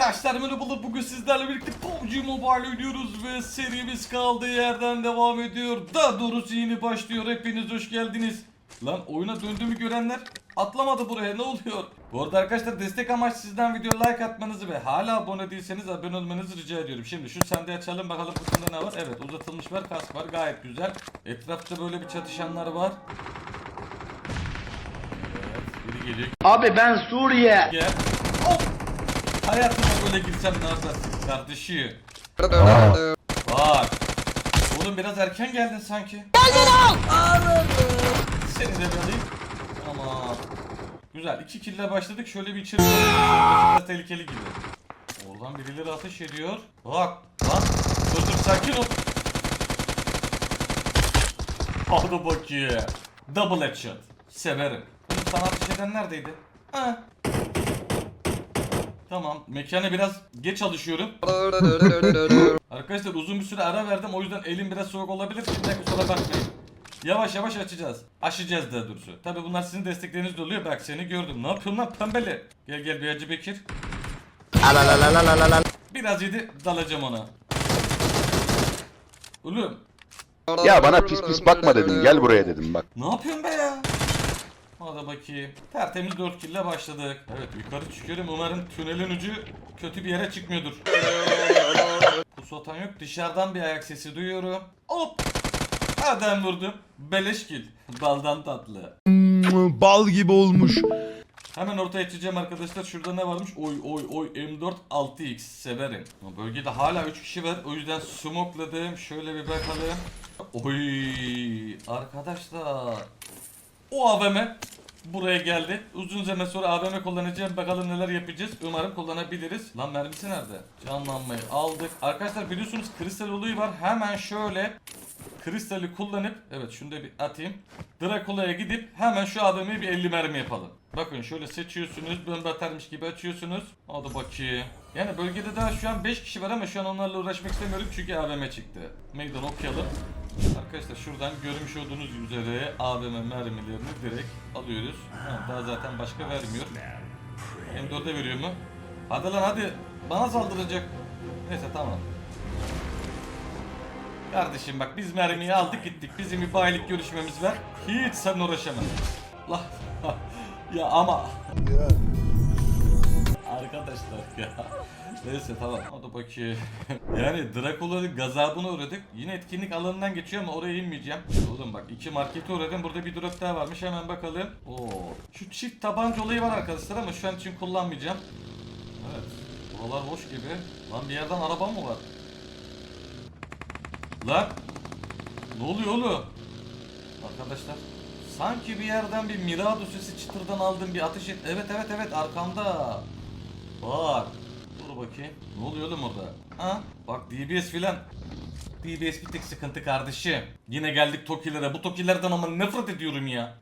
Arkadaşlar merhabalar bugün sizlerle birlikte PUBG Mobile oynuyoruz ve serimiz kaldığı yerden devam ediyor. Daha doğrusu yeni başlıyor. Hepiniz hoş geldiniz. Lan oyuna döndüğümü görenler atlamadı buraya ne oluyor? Bu arada arkadaşlar destek amaç sizden video like atmanızı ve hala abone değilseniz abone olmanızı rica ediyorum. Şimdi şu sende açalım bakalım kutumda ne var? Evet uzatılmış var kask var gayet güzel. Etrafta böyle bir çatışanlar var. Evet biri geliyor. Abi ben Suriye. Gel. Hop. Böyle girsem ne yaparsın kardeşim? Bak. Oğlum biraz erken geldin sanki. Geldin al. Seni de bir alayım. Ama güzel. iki kille başladık. Şöyle bir içeri Biraz tehlikeli gibi. Oradan birileri ateş ediyor. Bak. Lan. Dur dur sakin ol. Hadi bakayım. Double headshot. Severim. Oğlum sana ateş eden neredeydi? Ha. Tamam. Mekana biraz geç alışıyorum. Arkadaşlar uzun bir süre ara verdim o yüzden elim biraz soğuk olabilir. Şimdi kusura bakmayın. Yavaş yavaş açacağız. Aşacağız daha doğrusu. Tabi bunlar sizin desteklerinizle oluyor. Bak seni gördüm. Ne yapıyorsun lan pembeli? Gel gel bir Hacı Bekir. Biraz yedi dalacağım ona. Oğlum Ya bana pis pis bakma dedim. Gel buraya dedim bak. ne yapıyorsun be ya? Hadi bakayım. Tertemiz 4 kille başladık. Evet yukarı çıkıyorum. Umarım tünelin ucu kötü bir yere çıkmıyordur. Pusu atan yok. Dışarıdan bir ayak sesi duyuyorum. Hop! Adam vurdum. Beleş kill. Baldan tatlı. Bal gibi olmuş. Hemen ortaya açacağım arkadaşlar. Şurada ne varmış? Oy oy oy M4 6X severim. Ama Bölgede hala 3 kişi var. O yüzden smokladım. Şöyle bir bakalım. Oy arkadaşlar. O AVM buraya geldi. Uzun zaman sonra AVM kullanacağım. Bakalım neler yapacağız. Umarım kullanabiliriz. Lan mermisi nerede? Canlanmayı aldık. Arkadaşlar biliyorsunuz kristal olayı var. Hemen şöyle kristali kullanıp evet şunu da bir atayım. Drakula'ya gidip hemen şu AVM'yi bir 50 mermi yapalım. Bakın şöyle seçiyorsunuz. Bomba atarmış gibi açıyorsunuz. Hadi bakayım. Yani bölgede daha şu an 5 kişi var ama şu an onlarla uğraşmak istemiyorum çünkü AVM çıktı. Meydan okuyalım. Arkadaşlar şuradan görmüş olduğunuz üzere AVM mermilerini direkt alıyoruz. Ha, daha zaten başka vermiyor. M4'e veriyor mu? Hadi lan hadi. Bana saldıracak. Neyse tamam. Kardeşim bak biz mermiyi aldık gittik. Bizim bir bayilik görüşmemiz var. Hiç sen uğraşamam. La ya ama Arkadaşlar ya. Neyse tamam. Hadi bakayım. yani Drakula'nın gazabına uğradık. Yine etkinlik alanından geçiyor ama oraya inmeyeceğim. Oğlum bak iki markete uğradım. Burada bir drop daha varmış. Hemen bakalım. Oo. Şu çift tabanca olayı var arkadaşlar ama şu an için kullanmayacağım. Evet. Buralar boş gibi. Lan bir yerden araba mı var? Lan. Ne oluyor oğlum? Arkadaşlar. Sanki bir yerden bir Mirado sesi çıtırdan aldım bir ateş et. Evet evet evet arkamda. Bak. Dur bakayım. Ne oluyor oğlum orada? Ha? Bak DBS filan. DBS bir tek sıkıntı kardeşim. Yine geldik Tokilere. Bu Tokilerden ama nefret ediyorum ya.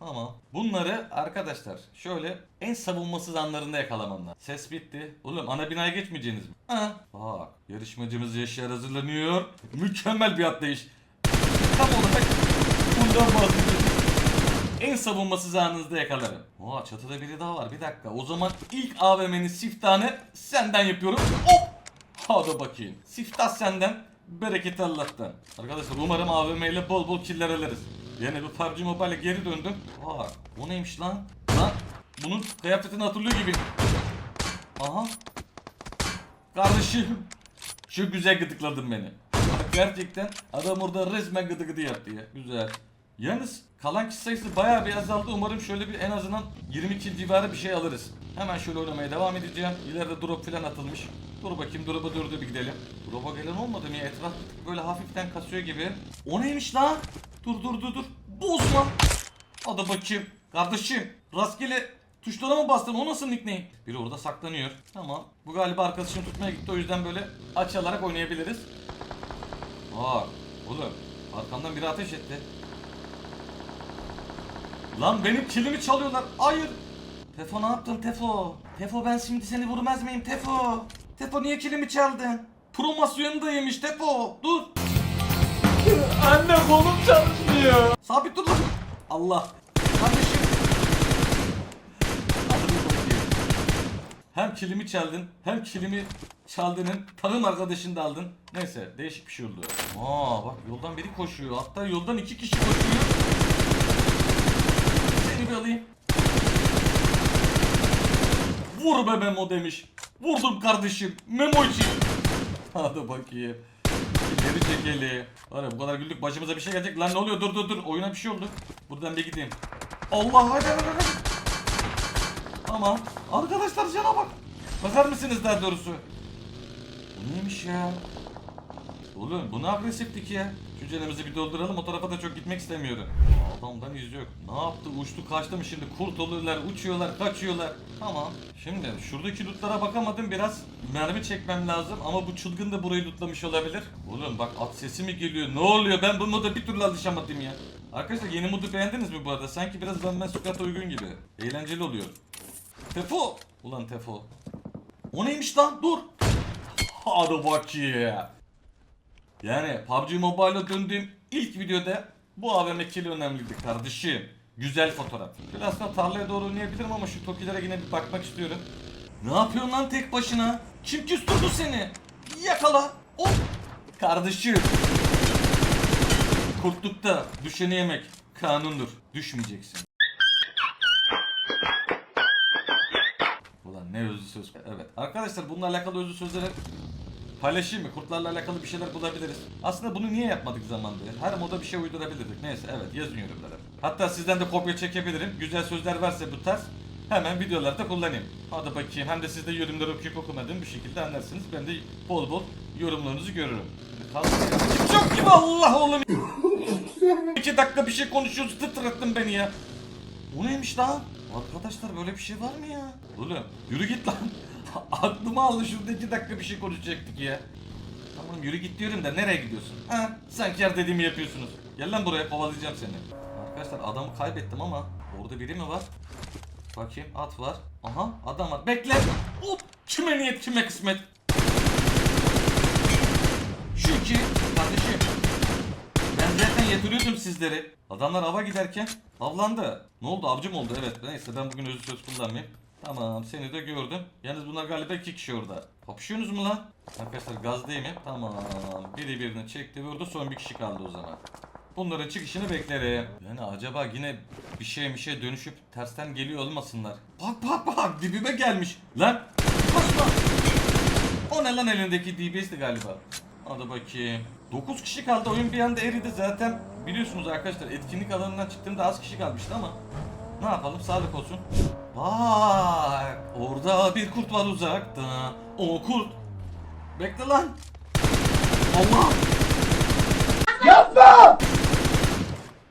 Ama bunları arkadaşlar şöyle en savunmasız anlarında yakalamam. Ses bitti. Oğlum ana binaya geçmeyeceğiniz mi? Ha. Bak yarışmacımız Yaşar hazırlanıyor. Mükemmel bir atlayış. Tam olarak bundan bahsediyorum. En savunmasız anınızda yakalarım. Oha çatıda biri daha var. Bir dakika. O zaman ilk AVM'nin siftahını senden yapıyorum. Hop! Hadi bakayım. Siftah senden. Bereket Allah'tan. Arkadaşlar umarım AVM ile bol bol killer alırız. Yine bu PUBG Mobile'e geri döndüm. Aa, o neymiş lan? Lan bunun kıyafetini hatırlıyor gibi. Aha. Kardeşim. Şu güzel gıdıkladın beni. Gerçekten adam orada resmen gıdı gıdı yaptı ya. Güzel. Yalnız kalan kişi sayısı bayağı bir azaldı. Umarım şöyle bir en azından 22 civarı bir şey alırız. Hemen şöyle oynamaya devam edeceğim. İleride drop falan atılmış. Dur bakayım drop'a durdu bir gidelim. Drop'a gelen olmadı mı ya? Etraf böyle hafiften kasıyor gibi. O neymiş lan? Dur dur dur dur. Bozma. Hadi bakayım. Kardeşim rastgele tuşlara mı bastın? O nasıl nickname? Biri orada saklanıyor. Tamam. Bu galiba arkadaşını tutmaya gitti. O yüzden böyle aç alarak oynayabiliriz. Aa, oğlum arkamdan biri ateş etti. Lan benim kilimi çalıyorlar. Hayır. Tefo ne yaptın Tefo? Tefo ben şimdi seni vurmaz mıyım Tefo? Tefo niye kilimi çaldın? Promosyonu da yemiş Tefo. Dur. Anne kolum çalışmıyor. Sabit dur. Allah. Kardeşim. Hem kilimi çaldın hem kilimi çaldığının takım arkadaşını da aldın. Neyse değişik bir şey oldu. Aa bak yoldan biri koşuyor. Hatta yoldan iki kişi koşuyor. Seni bir alayım. Vur be Memo demiş. Vurdum kardeşim. Memoci. Hadi bakayım. Geri çekeli. Var bu kadar güldük başımıza bir şey gelecek. Lan ne oluyor? Dur dur dur. Oyuna bir şey oldu. Buradan bir gideyim. Allah hadi hadi hadi. Tamam. Arkadaşlar cana bak. Bakar mısınız daha doğrusu? Bu neymiş ya? Oğlum bu ne agresiflik ya? Şu canımızı bir dolduralım o tarafa da çok gitmek istemiyorum. Adamdan iz yok. Ne yaptı? Uçtu kaçtı mı şimdi? Kurt oluyorlar, uçuyorlar, kaçıyorlar. Tamam. Şimdi şuradaki lootlara bakamadım biraz. Mermi çekmem lazım ama bu çılgın da burayı lootlamış olabilir. Oğlum bak at sesi mi geliyor? Ne oluyor? Ben bu moda bir türlü alışamadım ya. Arkadaşlar yeni modu beğendiniz mi bu arada? Sanki biraz ben Sukat'a uygun gibi. Eğlenceli oluyor. Tefo! Ulan Tefo. O neymiş lan? Dur. Hadi bakayım. Yani PUBG Mobile'a döndüğüm ilk videoda bu AVM kili önemliydi kardeşim. Güzel fotoğraf. Biraz da tarlaya doğru oynayabilirim ama şu tokilere yine bir bakmak istiyorum. Ne yapıyorsun lan tek başına? Kim küstürdü seni? Yakala. Hop. Kardeşim. Kurtlukta düşeni yemek kanundur. Düşmeyeceksin. Ulan ne özlü söz. Evet. Arkadaşlar bununla alakalı özlü sözleri paylaşayım mı? Kurtlarla alakalı bir şeyler bulabiliriz. Aslında bunu niye yapmadık zamanda? Her moda bir şey uydurabilirdik. Neyse evet yazın yorumlara. Hatta sizden de kopya çekebilirim. Güzel sözler varsa bu tarz hemen videolarda kullanayım. Hadi bakayım. Hem de siz de yorumları okuyup okumadığım bir şekilde anlarsınız. Ben de bol bol yorumlarınızı görürüm. Çok gibi Allah oğlum. İki dakika bir şey konuşuyoruz tıtrattın beni ya. Bu neymiş lan? Arkadaşlar böyle bir şey var mı ya? Oğlum yürü git lan. Aklıma aldı şurada iki dakika bir şey konuşacaktık ya. Tamam yürü git diyorum da nereye gidiyorsun? Ha sanki her dediğimi yapıyorsunuz. Gel lan buraya kovalayacağım seni. Arkadaşlar adamı kaybettim ama orada biri mi var? Bakayım at var. Aha adam var. Bekle. Hop kime niyet kime kısmet. Şu iki kardeşim. Ben zaten yatırıyordum sizleri. Adamlar ava giderken avlandı. Ne oldu avcım oldu evet. Neyse ben bugün özü söz kullanmayayım. Tamam seni de gördüm. Yalnız bunlar galiba iki kişi orada. Kapışıyorsunuz mu lan? Arkadaşlar gaz değil mi? Tamam. Biri birini çekti vurdu son bir kişi kaldı o zaman. Bunların çıkışını beklerim. Yani acaba yine bir şey bir şey dönüşüp tersten geliyor olmasınlar. Bak bak bak dibime gelmiş. Lan kaçma. O ne lan elindeki DBS'di galiba. Hadi bakayım. 9 kişi kaldı oyun bir anda eridi zaten. Biliyorsunuz arkadaşlar etkinlik alanından çıktığımda az kişi kalmıştı ama ne yapalım sağlık olsun. Bak orada bir kurt var uzakta. O kurt. Bekle lan. Allah. Yapma.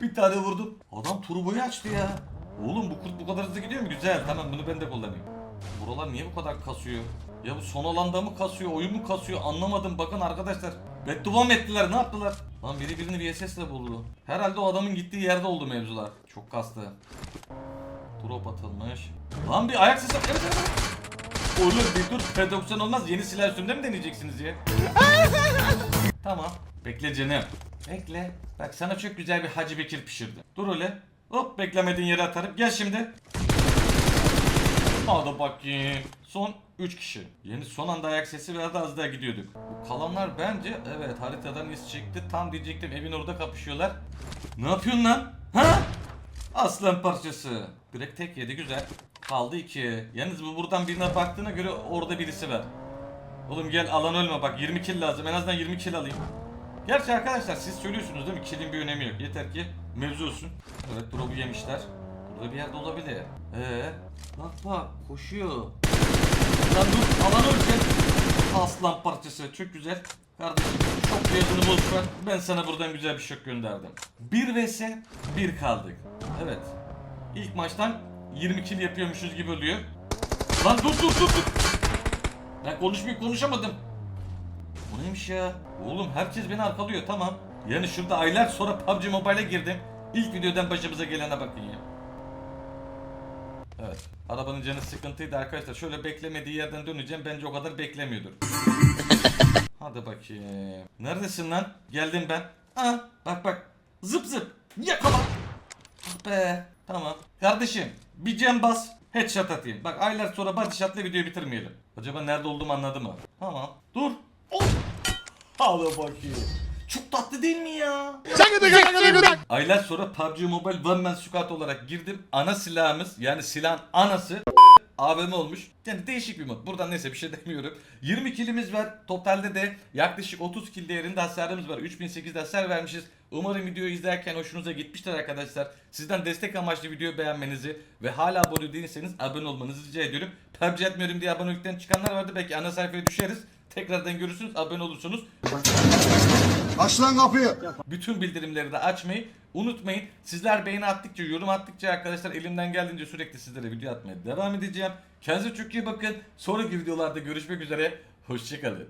Bir tane vurdum. Adam turboyu açtı ya. Oğlum bu kurt bu kadar hızlı gidiyor mu? Güzel. Tamam bunu ben de kullanayım. Buralar niye bu kadar kasıyor? Ya bu son alanda mı kasıyor, oyun mu kasıyor anlamadım. Bakın arkadaşlar. Beddua mı ettiler, ne yaptılar? Lan biri birini VSS ile buldu. Herhalde o adamın gittiği yerde oldu mevzular. Çok kastı. Drop atılmış. Lan bir ayak sesi. Evet evet evet. Oğlum bir dur. P90 olmaz. Yeni silah üstünde mi deneyeceksiniz ya? tamam. Bekle canım. Bekle. Bak sana çok güzel bir Hacı Bekir pişirdi. Dur öyle. Hop beklemediğin yere atarım. Gel şimdi. Hadi bakayım. Son 3 kişi. Yeni son anda ayak sesi ve az daha gidiyorduk. Bu kalanlar bence evet haritadan iz çıktı. Tam diyecektim evin orada kapışıyorlar. Ne yapıyorsun lan? Ha? Aslan parçası. Direkt tek yedi güzel. Kaldı 2. Yalnız bu buradan birine baktığına göre orada birisi var. Oğlum gel alan ölme bak 20 kill lazım. En azından 20 kill alayım. Gerçi arkadaşlar siz söylüyorsunuz değil mi? Kill'in bir önemi yok. Yeter ki mevzu olsun. Evet drop'u yemişler. Burada bir yerde olabilir. Ee, bak bak koşuyor. Lan dur alan ölecek. Aslan parçası çok güzel. Kardeşim şok beyazını boş ver. Ben sana buradan güzel bir şok gönderdim. 1 vs 1 kaldık. Evet. İlk maçtan 20 kill yapıyormuşuz gibi oluyor. Lan dur dur dur dur. Ben konuşmayı konuşamadım. Bu neymiş ya? Oğlum herkes beni arkalıyor tamam. Yani şurada aylar sonra PUBG Mobile'a girdim. İlk videodan başımıza gelene bakın ya. Evet. Arabanın canı sıkıntıydı arkadaşlar. Şöyle beklemediği yerden döneceğim. Bence o kadar beklemiyordur. Hadi bakayım. Neredesin lan? Geldim ben. Aa, bak bak. Zıp zıp. Yakala. Ah be. Tamam. Kardeşim bir cam bas. Headshot atayım. Bak aylar sonra body shot'la videoyu bitirmeyelim. Acaba nerede olduğumu anladı mı? Tamam. Dur. Oh. Hadi bakayım. Çok tatlı değil mi ya? Aylar sonra PUBG Mobile One Man Squad olarak girdim. Ana silahımız yani silahın anası AVM olmuş. Yani değişik bir mod. Buradan neyse bir şey demiyorum. 20 kilimiz var. Totalde de yaklaşık 30 kill değerinde hasarımız var. 3008 hasar vermişiz. Umarım videoyu izlerken hoşunuza gitmiştir arkadaşlar. Sizden destek amaçlı videoyu beğenmenizi ve hala abone değilseniz abone olmanızı rica ediyorum. PUBG etmiyorum diye abonelikten çıkanlar vardı. Belki ana sayfaya düşeriz. Tekrardan görürsünüz. Abone olursunuz. Aç lan kapıyı. Bütün bildirimleri de açmayı unutmayın. Sizler beğeni attıkça, yorum attıkça arkadaşlar elimden geldiğince sürekli sizlere video atmaya devam edeceğim. Kendinize çok iyi bakın. Sonraki videolarda görüşmek üzere. Hoşçakalın.